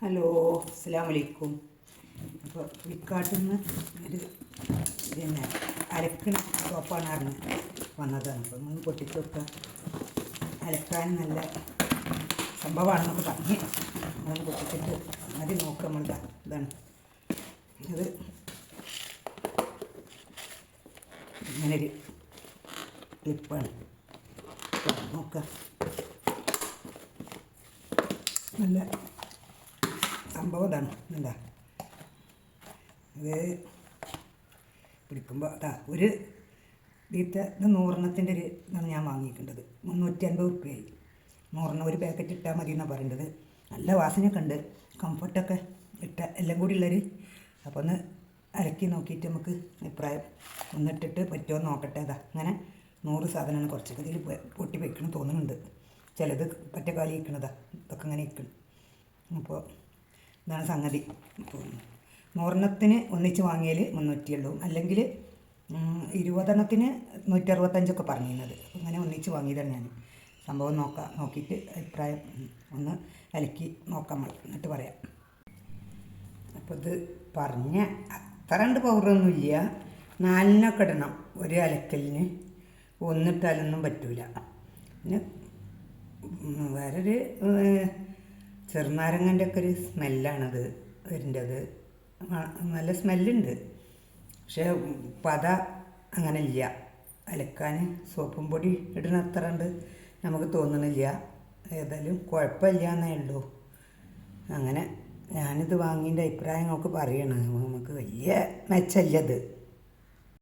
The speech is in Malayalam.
ഹലോ അസ്സാം വലൈക്കും അപ്പോൾ ഫ്ലിപ്കാർട്ടിൽ നിന്ന് ഒരു പിന്നെ അലക്കണ സോപ്പാണ് അറിഞ്ഞ് വന്നതാണ്. അപ്പോൾ ഒന്ന് പൊട്ടിച്ചൊക്കെ അരക്കാൻ നല്ല സംഭവമാണെന്നൊക്കെ പറഞ്ഞ് അതൊന്ന് പൊട്ടിച്ചിട്ട് മതി നോക്കാം നമ്മൾ ഇതാ ഇതാണ്. ഇത് ഇങ്ങനൊരു ക്ലിപ്പാണ് നോക്കാം. നല്ല സംഭവം ഇതാണ്. എന്താ ഇത് പിടിക്കുമ്പോൾ അതാ ഒരു ഇതിത്തെ ഇത് നൂറെണ്ണത്തിന്റെ ഒരു ഇതാണ് ഞാൻ വാങ്ങിയിട്ടുണ്ടത് മുന്നൂറ്റി അൻപത് റുപ്യായി നൂറെണ്ണം ഒരു പാക്കറ്റ് ഇട്ടാൽ മതി എന്നാണ് പറയേണ്ടത്. നല്ല വാസനയൊക്കെ ഉണ്ട്. കംഫർട്ടൊക്കെ ഇട്ട എല്ലാം കൂടി ഉള്ളൊരു അപ്പോൾ ഒന്ന് അലക്കി നോക്കിയിട്ട് നമുക്ക് അഭിപ്രായം ഒന്നിട്ടിട്ട് പറ്റുമോ നോക്കട്ടെ. അതാ അങ്ങനെ നൂറ് സാധനമാണ് കുറച്ചൊക്കെ ഇതിൽ പൊട്ടി വെക്കണം തോന്നുന്നുണ്ട്. ചിലത് പറ്റ കാലി ഇതൊക്കെ അങ്ങനെ ഇരിക്കണം. അപ്പോൾ ഇതാണ് സംഗതി. അപ്പോൾ നൂറെണ്ണത്തിന് ഒന്നിച്ച് വാങ്ങിയാൽ മുന്നൂറ്റിയുള്ളൂ അല്ലെങ്കിൽ ഇരുപതെണ്ണത്തിന് ഇരുപതെണ്ണത്തിന് നൂറ്ററുപത്തഞ്ചൊക്കെ പറഞ്ഞിരുന്നത്. അങ്ങനെ ഒന്നിച്ച് വാങ്ങിയതാണ് ഞാൻ സംഭവം നോക്കാം നോക്കിയിട്ട് അഭിപ്രായം ഒന്ന് അലക്കി നോക്കാം എന്നിട്ട് പറയാം. അപ്പോൾ ഇത് പറഞ്ഞ അത്ര രണ്ട് പൗറൊന്നുമില്ല നാലിനൊക്കെ ഇടണം ഒരു അലക്കലിന്. ഒന്നിട്ടാലൊന്നും പറ്റൂല. പിന്നെ വേറൊരു ചെറുനാരങ്ങന്റെ ഒക്കെ ഒരു സ്മെല്ലാണത് ഇതിന്റെത് നല്ല സ്മെല്ലുണ്ട്. പക്ഷേ പത അങ്ങനെ ഇല്ല അലക്കാൻ സോപ്പും പൊടി ഇടുന്ന അത്ര ഉണ്ട് നമുക്ക് തോന്നണില്ല. ഏതായാലും കുഴപ്പമില്ല എന്നേ ഉള്ളൂ. അങ്ങനെ ഞാനിത് വാങ്ങിന്റെ അഭിപ്രായങ്ങളൊക്കെ പറയണം നമുക്ക് വലിയ മെച്ചമില്ലത്